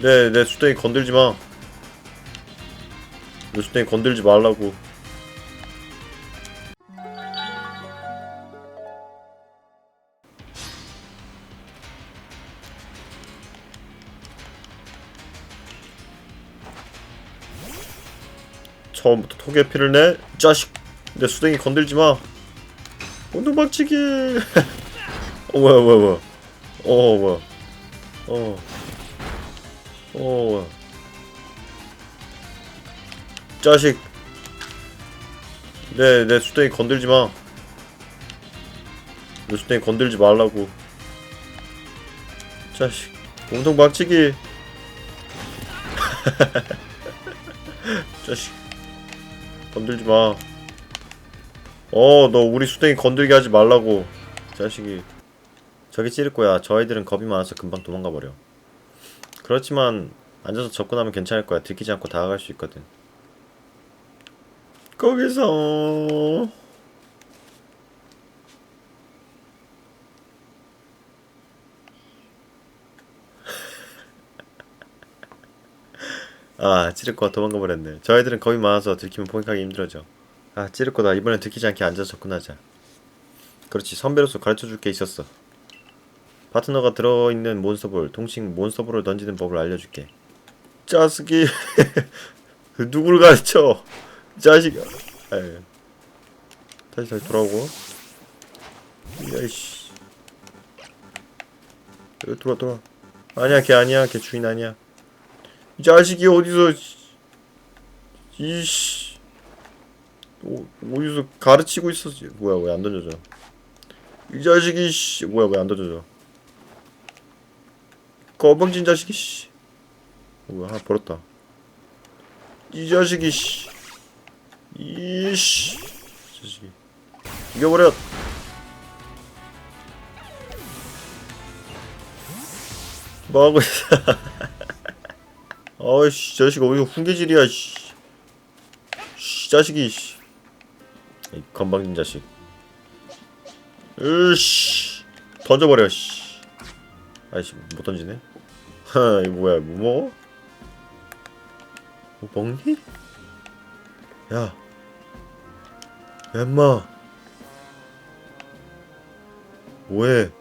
내, 내 수댕이 건들지 마. 내 수댕이 건들지 말라고. 처음부터 톡에 피를 내? 이 자식! 내 수댕이 건들지 마! 운동 박치기! 어, 뭐야, 뭐야, 뭐야. 어, 뭐야. 어. 어. 자식. 내, 내 수댕이 건들지 마. 내 수댕이 건들지 말라고. 자식. 몸통 박치기. 자식. 건들지 마. 어, 너 우리 수댕이 건들게 하지 말라고. 자식이. 저기 찌를 거야. 저 아이들은 겁이 많아서 금방 도망가 버려. 그렇지만 앉아서 접근하면 괜찮을 거야. 들키지 않고 다가갈 수 있거든. 거기서 아 거야 도망가 버렸네. 저 아이들은 겁이 많아서 들키면 포획하기 힘들어져. 아 찌를 거다. 이번엔 들키지 않게 앉아서 접근하자. 그렇지 선배로서 가르쳐 줄 게 있었어. 파트너가 들어있는 몬스터볼, 동식 몬스터볼을 던지는 법을 알려줄게. 짜스기 누구를 가르쳐? 이 자식아. 에이. 다시 다시 돌아오고. 야이씨. 여기 돌아 돌아. 아니야 걔 아니야 걔 주인 아니야. 이 자식이 어디서 이씨 오, 어디서 가르치고 있었지? 뭐야 왜 안 던져져? 이 자식이 씨 뭐야 왜 안 던져져? 거방진 자식이 씨. 어, 뭐야 하나 버렸다. 이 자식이 씨. 이씨. 이 자식이. 이겨버려. 뭐하고 있어? 아이씨 자식 어디서 훈계질이야 씨. 씨 자식이 씨. 이 건방진 자식. 으씨. 던져버려 씨. 아이씨 못 던지네. 하 이거 뭐야 뭐 먹어? 뭐 먹니? 야, 야 임마, 뭐해?